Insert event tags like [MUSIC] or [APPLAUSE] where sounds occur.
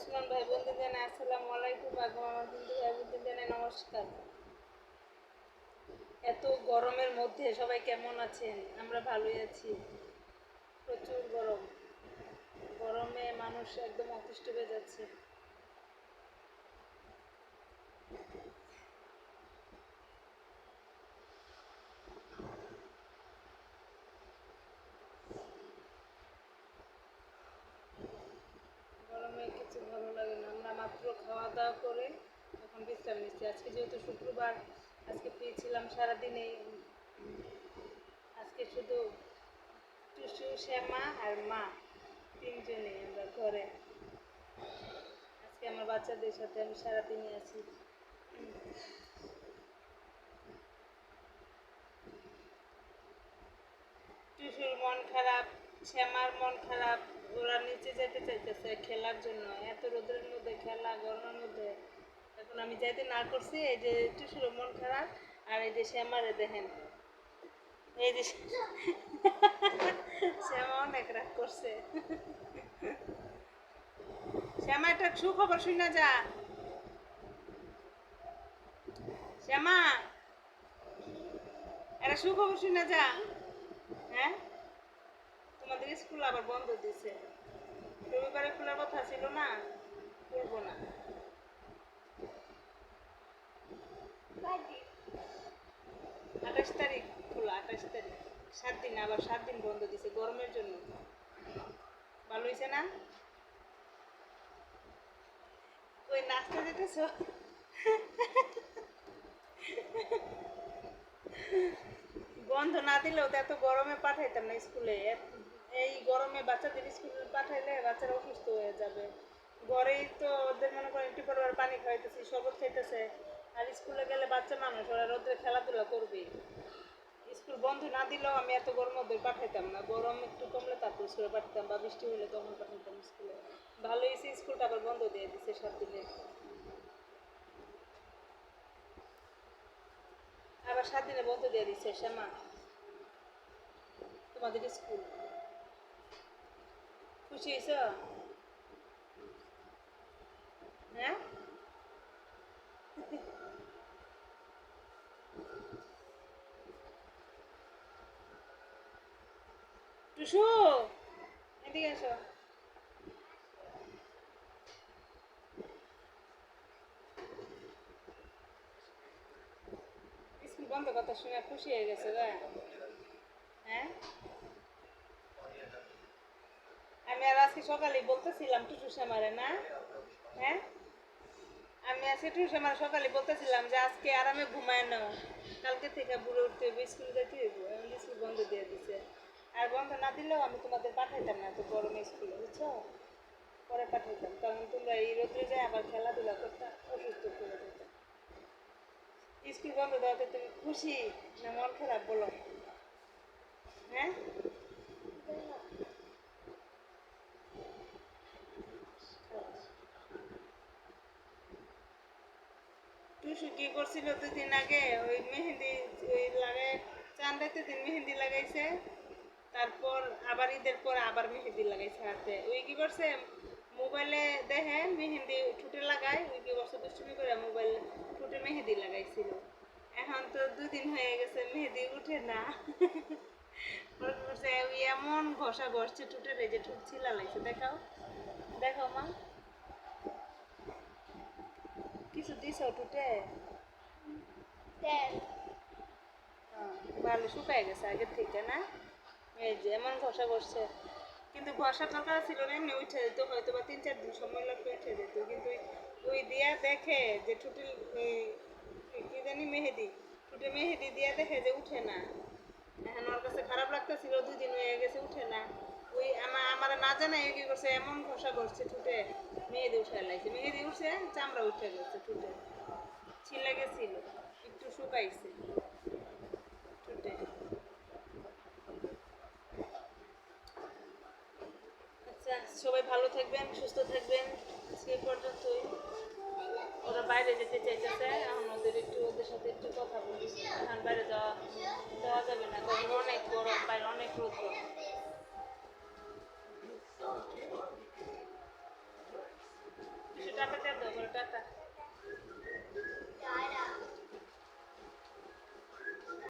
মুসলমান ভাই বন্ধু জানে আসসালামু আলাইকুম এবং আমার বন্ধু ভাই বন্ধু জানে নমস্কার। এত গরমের মধ্যে সবাই কেমন আছেন? আমরা ভালোই আছি। প্রচুর গরম। গরমে মানুষ একদম অতিষ্ঠ হয়ে যাচ্ছে গরমে কিছু ভালো লাগে না আমরা মাত্র খাওয়া দাওয়া করে এখন বিশ্রাম নিচ্ছি। আজকে যেহেতু শুক্রবার, আজকে পেয়েছিলাম সারাদিনে। আজকে শুধু টুসু, শ্যামা আর মা, তিনজনে আমরা ঘরে। আজকে আমার বাচ্চাদের সাথে আমি সারাদিনই আছি। টুসুর মন খারাপ, শ্যামার মন খারাপ। ওরা নিচে যেতে চাইতেছে খেলার জন্য। এত রোদের মধ্যে খেলা, গরমের মধ্যে এখন আমি যাইতে না করছি, এই যে টুসুর মন খারাপ, আর এই যে শ্যামারে দেখেন। এই যে [LAUGHS] শ্যামা অনেক রাগ করছে। শ্যামা, একটা সুখবর শুনে যা। শ্যামা, একটা সুখবর শুনে যা। হ্যাঁ? তোমাদের স্কুল আবার বন্ধ দিছে। রবিবারে খোলার কথা ছিল না খুলবো না। আঠাশ তারিখ খোলা, আঠাশ তারিখ। সাত দিন, আবার সাত দিন বন্ধ দিছে, গরমের জন্য। ভালো হয়েছে না? ওই নাস্তা দিতেছ? বন্ধ না দিলেও তো এত গরমে পাঠাইতাম না স্কুলে। এই গরমে বাচ্চাদের স্কুলে পাঠাইলে বাচ্চারা অসুস্থ হয়ে যাবে। ঘরেই তো ওদের মনে করেন একটু পানি খাওয়াইতেছি, শরবত খাইতেছে। স্কুলে গেলে বাচ্চা মানুষ, ওরা রোদে খেলাধুলা করবে স্কুল বন্ধ না দিলেও আমি এত গরম ওদের পাঠাইতাম না। গরম একটু কমলে তারপর স্কুলে পাঠাতাম বা বৃষ্টি হলে তখন পাঠাতাম স্কুলে। ভালো হয়েছে স্কুলটা আবার বন্ধ দিয়ে দিছে সাত দিনে আবার সাত দিনে বন্ধ দিয়ে দিচ্ছে শ্যামা। তোমাদের স্কুল। খুশি হয়েছ হ্যাঁ? টুসু এদিকে বন্ধ কথা শুনে খুশি হয়ে গেছে হ্যাঁ? আমি আর আজকে সকালে বলতেছিলাম টুসু শ্যামারে, না? হ্যাঁ? আমি আজকে টুসু শ্যামার সকালে বলতেছিলাম যে আজকে আরামে ঘুমায় নাও। কালকে থেকে বুড়ো উঠতে হবে, স্কুল যেতে হইব। স্কুল বন্ধ দিয়ে দিছে। আর বন্ধ না দিলেও আমি তোমাদের পাঠাইতাম না তো গরমে স্কুলে বুঝছ? পরে পাঠাইতাম, কারণ তোমরা এই রোদ্রে যায় আবার খেলাধুলা করতাম অসুস্থ করে দিতাম স্কুল বন্ধ দেওয়াতে তুমি খুশি না মন খারাপ বলো? হ্যাঁ? টুসু কি করছিল দুদিন আগে? ওই মেহেন্দি, ওই লাগাই চান্দাতে দিন মেহেন্দি লাগাইছে। তারপর আবার ঈদের পর আবার মেহেন্দি লাগাইছে হাতে। ওই কি করছে? মোবাইলে দেখে মেহেন্দি ঠুটে লাগায় ওই কি করছে? দুষ্টুমি করে মোবাইল ঠুটে মেহেন্দি লাগাইছিল। এখন তো দুদিন হয়ে গেছে মেহেন্দি উঠে না। এমন ঘষা ঘষছে ঠুটে রে যে ঠুট ছিলা লাগছে। দেখাও দেখাও মা। কিছু দিছ টুটে হ্যাঁ, ভালো শুকায় গেছে আগের থেকে না? এই যে, এমন ঘষা ঘষছে কিন্তু ঘষা দরকার ছিল না, এমনি উঠে যেত, হয়তো বা তিন চার দিন সময় লাগবে উঠে যেত। কিন্তু ওই- দিয়া দেখে যে ঠুটে কি জানি মেহেদি, ঠুটে মেহেদি দিয়া দেখে যে উঠে না। এখন ওর কাছে খারাপ লাগতেছিল দুই দিন হয়ে গেছে উঠে না। ওই আমার আমার না জানাই কি করছে, এমন ঘষা করছে ঠুটে। মেহেদি উঠে লাগছে মেহেদি উঠছে, চামড়া উঠে গেছে ঠুটে। ছিলে গেছিল, একটু শুকাইছে। সবাই ভালো থাকবেন, সুস্থ থাকবেন। আজকে পর্যন্তই। ওরা বাইরে যেতে চাইতেছে এখন ওদের একটু ওদের সাথে একটু কথা বলি। এখন বাইরে যাওয়া যাওয়া যাবে না, কারণ অনেক গরম, বাইরে অনেক রোদ টাটা টাটা।